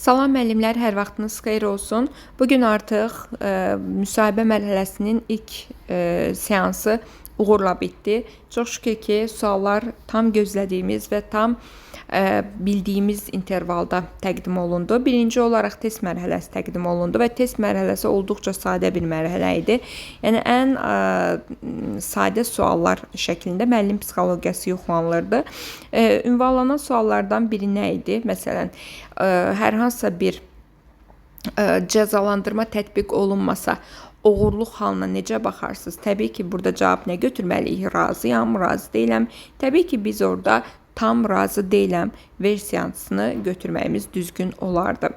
Salam müəllimlər, hər vaxtınız xeyir olsun. Bu gün artıq e, müsahibə mərhələsinin ilk e, seansı uğurla bitdi. Çox şükür ki, suallar tam gözlədiyimiz və tam e, bildiyimiz intervalda təqdim olundu. Birinci olaraq test mərhələsi təqdim olundu və test mərhələsi olduqca sadə bir mərhələ idi. Yəni ən ə, sadə suallar şəklində müəllim psixologiyası yoxlanılırdı. E, ünvanlanan suallardan biri nə idi? Məsələn, ə, hər hansısa bir ə, cəzalandırma tətbiq olunmasa oğurluq halına necə baxarsınız? Təbii ki, burada cavab nə götürməliyik? Razıyam, razı deyiləm. Təbii ki, biz orada tam razı deyiləm versiyasını götürməyimiz düzgün olardı.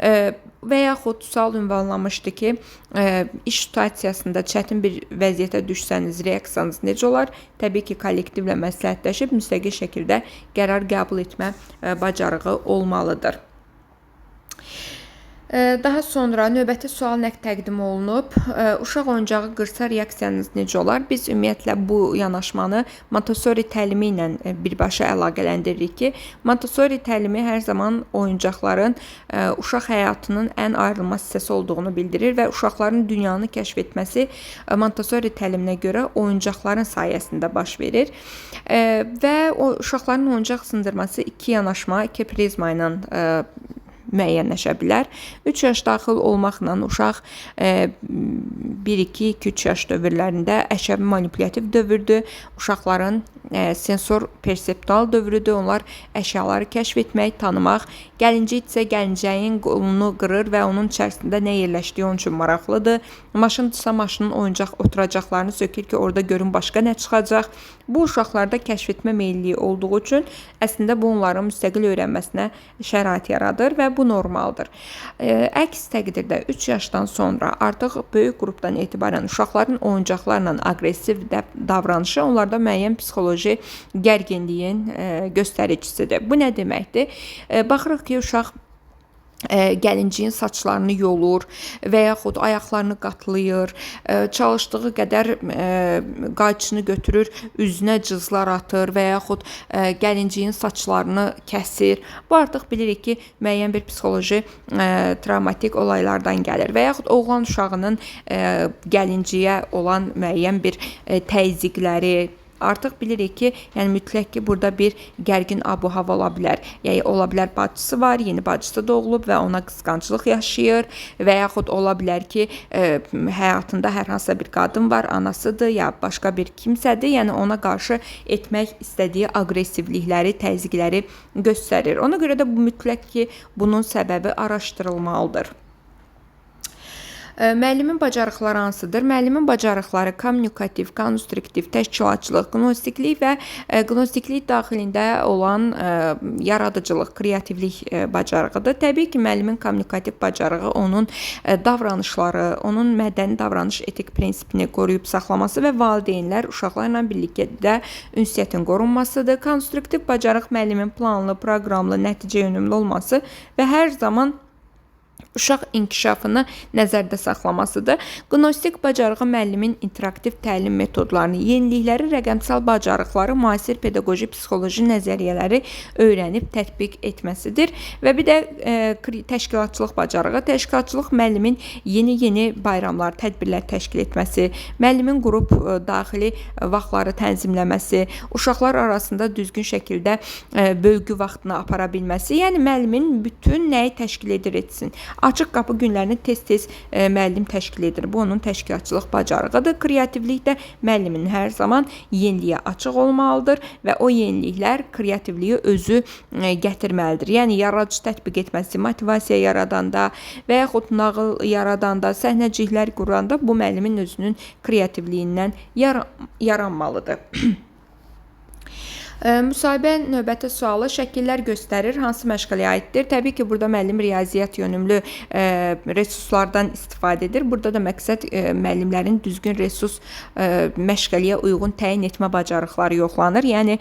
E, və yaxud sual ünvanlamışdı ki, e, iş situasiyasında çətin bir vəziyyətə düşsəniz reaksiyanız necə olar? Təbii ki, kollektivlə məsləhətləşib müstəqil şəkildə qərar qəbul etmə e, bacarığı olmalıdır. Daha sonra növbəti sual nəqd təqdim olunub. Uşaq oyuncağı qırsa reaksiyanız necə olar? Biz ümumiyyətlə bu yanaşmanı Montessori təlimi ilə birbaşa əlaqələndiririk ki, Montessori təlimi hər zaman oyuncaqların uşaq həyatının ən ayrılmaz hissəsi olduğunu bildirir və uşaqların dünyanı kəşf etməsi Montessori təliminə görə oyuncaqların sayəsində baş verir. Və o uşaqların oyuncaq sındırması iki yanaşma, iki prizma ilə müəyyənləşə bilər. 3 yaş daxil olmaqla uşaq 1 2 2 3 yaş dövrlərində əşəbi manipulyattiv dövrdür. Uşaqların e, sensor perseptual dövrüdür. Onlar əşyaları kəşf etmək, tanımaq, gəlincik isə gəlincəyin qolunu qırır və onun içərisində nə yerləşdiyi onun üçün maraqlıdır. Maşındırsa maşının oyuncaq oturacaqlarını sökür ki, orada görün başqa nə çıxacaq. Bu uşaqlarda kəşf etmə meyilliyi olduğu üçün əslində bu onların müstəqil öyrənməsinə şərait yaradır və bu normaldır. Əks təqdirdə 3 yaşdan sonra artıq böyük qrupdan etibarən uşaqların oyuncaqlarla aqressiv davranışı onlarda müəyyən psixoloji gərginliyin göstəricisidir. Bu nə deməkdir? Baxırıq ki, uşaq e, gəlinciyin saçlarını yolur və yaxud ayaqlarını qatlayır, çalışdığı qədər qayçını götürür, üzünə cızlar atır və yaxud gəlinciyin saçlarını kəsir. Bu artıq bilirik ki, müəyyən bir psixoloji travmatik olaylardan gəlir və yaxud oğlan uşağının gəlinciyə olan müəyyən bir təzyiqləri, Artıq bilirik ki, yəni mütləq ki, burada bir gərgin abu-hava ola bilər. Yəni ola bilər bacısı var, yeni bacısı doğulub və ona qısqanclıq yaşayır və yaxud ola bilər ki, ə, e, həyatında hər hansısa bir qadın var, anasıdır ya başqa bir kimsədir. Yəni ona qarşı etmək istədiyi aqressivlikləri, təzyiqləri göstərir. Ona görə də bu mütləq ki, bunun səbəbi araşdırılmalıdır. Müəllimin bacarıqları hansıdır? Müəllimin bacarıqları kommunikativ, konstruktiv, təşkilatçılıq, qnostiklik və qnostiklik daxilində olan yaradıcılıq, kreativlik bacarığıdır. Təbii ki, müəllimin kommunikativ bacarığı onun davranışları, onun mədəni davranış etik prinsipini qoruyub saxlaması və valideynlər uşaqlarla birlikdə ünsiyyətin qorunmasıdır. Konstruktiv bacarıq müəllimin planlı, proqramlı, nəticə yönümlü olması və hər zaman uşaq inkişafını nəzərdə saxlamasıdır. Qnostik bacarığı müəllimin interaktiv təlim metodlarını, yenilikləri, rəqəmsal bacarıqları, müasir pedaqoji psixoloji nəzəriyyələri öyrənib tətbiq etməsidir və bir də e, təşkilatçılıq bacarığı, təşkilatçılıq müəllimin yeni-yeni bayramlar, tədbirlər təşkil etməsi, müəllimin qrup e, daxili vaxtları tənzimləməsi, uşaqlar arasında düzgün şəkildə e, bölgü vaxtını apara bilməsi, yəni müəllimin bütün nəyi təşkil edir etsin. Açıq qapı günlərini tez-tez e, müəllim təşkil edir. Bu onun təşkilatçılıq bacarığıdır. Kreativlik də müəllimin hər zaman yeniliyə açıq olmalıdır və o yeniliklər kreativliyi özü e, gətirməlidir. Yəni yaradıcı tətbiq etməsi, motivasiya yaradanda və yaxud nağıl yaradanda, səhnəciklər quranda bu müəllimin özünün kreativliyindən yar yaranmalıdır. Müsahibə növbəti sualı şəkillər göstərir, hansı məşğələyə aiddir? Təbii ki, burada müəllim riyaziyyat yönümlü e, resurslardan istifadə edir. Burada da məqsəd e, müəllimlərin düzgün resurs e, məşğələyə uyğun təyin etmə bacarıqları yoxlanır. Yəni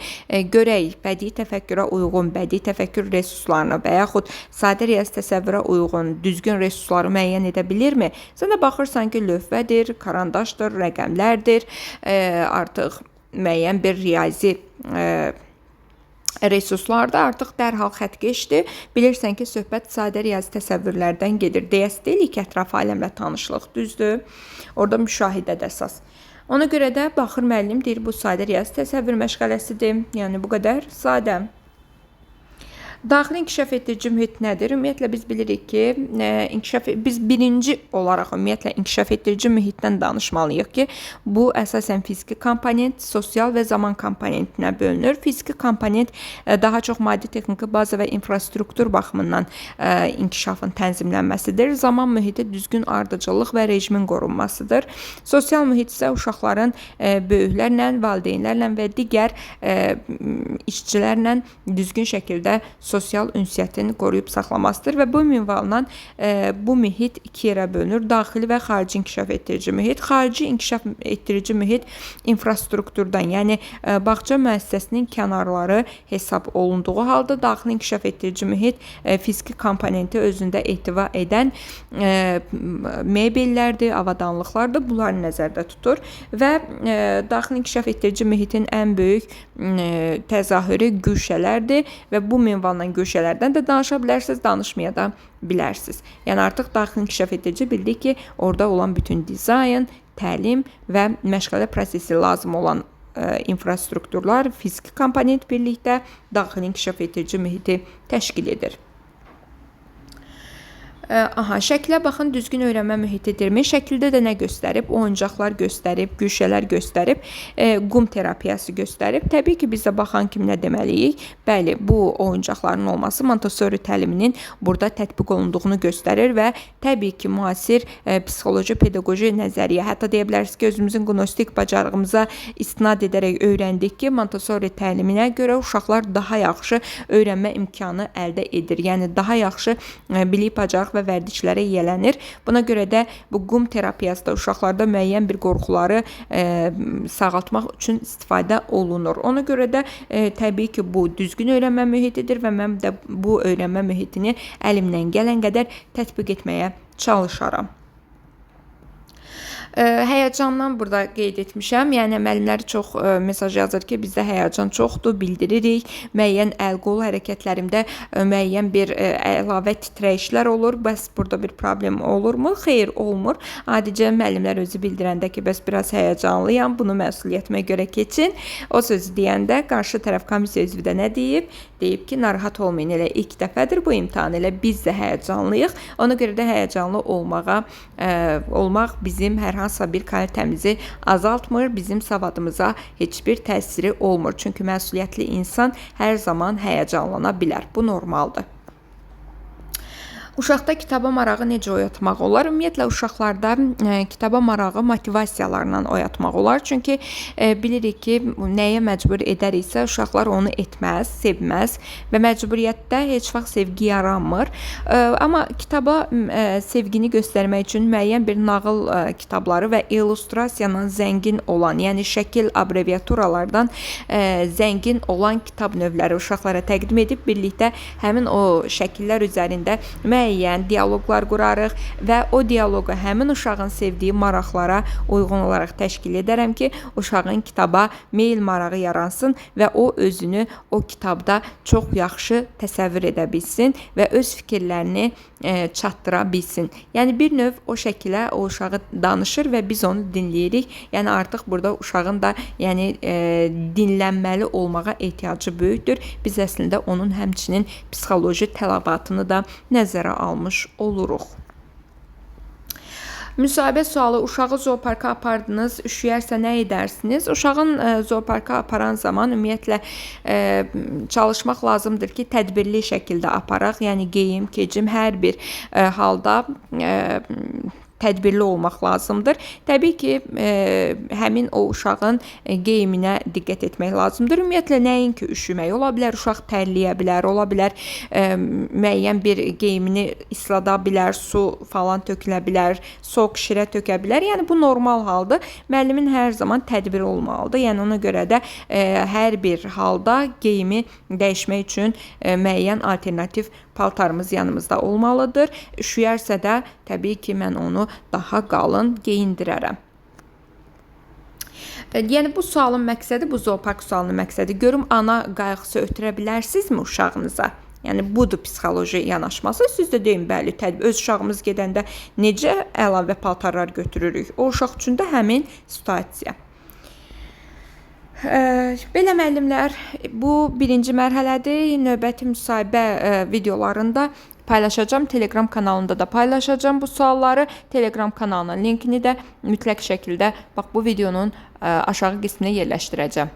görək bədii təfəkkürə uyğun bədii təfəkkür resurslarını və yaxud sadə riyazi təsəvvürə uyğun düzgün resursları müəyyən edə bilirmi? Sən də baxırsan ki, lövhədir, karandaşdır, rəqəmlərdir, artıq müəyyən bir riyazi resurslarda artıq dərhal xətt keçdi. Bilirsən ki, söhbət sadə riyazi təsəvvürlərdən gedir. DS deyilik ki, ətraf aləmlə tanışlıq, düzdür? Orada müşahidədə əsas. Ona görə də baxır müəllim deyir bu sadə riyazi təsəvvür məşğələsidir. Yəni bu qədər sadə. Daxili inkişaf etdirici mühit nədir? Ümumiyyətlə biz bilirik ki, e, inkişaf biz birinci olaraq ümumiyyətlə inkişaf etdirici mühitdən danışmalıyıq ki, bu əsasən fiziki komponent, sosial və zaman komponentinə bölünür. Fiziki komponent e, daha çox maddi texniki baza və infrastruktur baxımından e, inkişafın tənzimlənməsidir. Zaman mühiti düzgün ardıcıllıq və rejimin qorunmasıdır. Sosial mühit isə uşaqların böyüklərlə, valideynlərlə və digər işçilərlə düzgün şəkildə ünsiyyətini qoruyub saxlamasıdır və bu minvalla e, bu mühit iki yerə bölünür. Daxili və xarici inkişaf etdirici mühit. Xarici inkişaf etdirici mühit infrastrukturdan, yəni e, bağça müəssisəsinin kənarları hesab olunduğu halda daxili inkişaf etdirici mühit e, fiziki komponenti özündə ehtiva edən e, mebellərdir, avadanlıqlardır. Bunları nəzərdə tutur və e, daxili inkişaf etdirici mühitin ən böyük e, təzahürü güşələrdir və bu minvalla olan güşələrdən də danışa bilərsiniz, danışmaya da bilərsiniz. Yəni artıq daxili inkişaf edici bildik ki, orada olan bütün dizayn, təlim və məşğələ prosesi lazım olan ə, e, infrastrukturlar fiziki komponent birlikdə daxili inkişaf edici mühiti təşkil edir. Aha, şəklə baxın, düzgün öyrənmə mühitidirmi? Şəkildə də nə göstərib? Oyuncaqlar göstərib, güşələr göstərib, e, qum terapiyası göstərib. Təbii ki, biz də baxan kimi nə deməliyik? Bəli, bu oyuncaqların olması Montessori təliminin burada tətbiq olunduğunu göstərir və təbii ki, müasir e, psixoloji, pedaqoji nəzəriyyə, hətta deyə bilərsiniz ki, özümüzün qnostik bacarığımıza istinad edərək öyrəndik ki, Montessori təliminə görə uşaqlar daha yaxşı öyrənmə imkanı əldə edir. Yəni daha yaxşı e, bilik bacarıq və vərdişlərə yiyələnir. Buna görə də bu qum terapiyası da uşaqlarda müəyyən bir qorxuları e, sağaltmaq üçün istifadə olunur. Ona görə də e, təbii ki, bu düzgün öyrənmə mühitidir və mən də bu öyrənmə mühitini əlimdən gələn qədər tətbiq etməyə çalışaram. Həyəcandan burada qeyd etmişəm. Yəni müəllimlər çox ə, mesaj yazır ki, bizdə həyəcan çoxdur, bildiririk. Müəyyən əl-qol hərəkətlərimdə ə, müəyyən bir ə, əlavə titrəyişlər olur. Bəs burada bir problem olurmu? Xeyr, olmur. Adicə müəllimlər özü bildirəndə ki, bəs biraz həyəcanlıyam, bunu məsuliyyətimə görə keçin. O sözü deyəndə qarşı tərəf komissiya üzvü də nə deyib? Deyib ki, narahat olmayın, elə ilk dəfədir bu imtahan, elə biz də həyəcanlıyıq. Ona görə də həyəcanlı olmağa ə, olmaq bizim hər hansısa bir kalitəmizi azaltmır, bizim savadımıza heç bir təsiri olmur. Çünki məsuliyyətli insan hər zaman həyəcanlana bilər. Bu normaldır. Uşaqda kitaba marağı necə oyatmaq olar? Ümumiyyətlə uşaqlarda e, kitaba marağı motivasiyalarla oyatmaq olar. Çünki e, bilirik ki, nəyə məcbur edəriksə uşaqlar onu etməz, sevməz və məcburiyyətdə heç vaxt sevgi yaranmır. E, amma kitaba sevgini göstərmək üçün müəyyən bir nağıl kitabları və illüstrasiya zəngin olan, yəni şəkil abreviaturalardan e, zəngin olan kitab növləri uşaqlara təqdim edib birlikdə həmin o şəkillər üzərində müəyyən müəyyən dialoqlar qurarıq və o dialoqu həmin uşağın sevdiyi maraqlara uyğun olaraq təşkil edərəm ki, uşağın kitaba meyl marağı yaransın və o özünü o kitabda çox yaxşı təsəvvür edə bilsin və öz fikirlərini e, çatdıra bilsin. Yəni bir növ o şəkilə o uşağı danışır və biz onu dinləyirik. Yəni artıq burada uşağın da yəni e, dinlənməli olmağa ehtiyacı böyükdür. Biz əslində onun həmçinin psixoloji tələbatını da nəzərə almış oluruq. Müsahibə sualı: Uşağı zooparka apardınız, üşüyərsə nə edərsiniz? Uşağın e, zooparka aparan zaman ümumiyyətlə ə, e, çalışmaq lazımdır ki, tədbirli şəkildə aparaq. Yəni geyim, keçim hər bir e, halda tədbirli olmaq lazımdır. Təbii ki, e, həmin o uşağın e, geyiminə diqqət etmək lazımdır. Ümumiyyətlə nəinki üşümək ola bilər, uşaq tərləyə bilər, ola bilər e, müəyyən bir geyimini islada bilər, su falan tökülə bilər, soyuq şirə tökə bilər. Yəni bu normal haldır. Müəllimin hər zaman tədbiri olmalıdır. Yəni ona görə də e, hər bir halda geyimi dəyişmək üçün e, müəyyən alternativ paltarımız yanımızda olmalıdır. Üşüyərsə də təbii ki, mən onu daha qalın geyindirərəm. E, Yəni bu sualın məqsədi, bu zoopark sualının məqsədi görüm ana qayğısı ötürə bilərsinizmi uşağınıza? Yəni budur psixoloji yanaşması. Siz də deyin, bəli, öz uşağımız gedəndə necə əlavə paltarlar götürürük? O uşaq üçün də həmin situasiya. Belə müəllimlər, bu birinci mərhələdir. Növbəti müsahibə videolarında paylaşacağam. Telegram kanalında da paylaşacağam bu sualları. Telegram kanalının linkini də mütləq şəkildə bax bu videonun aşağı qisminə yerləşdirəcəm.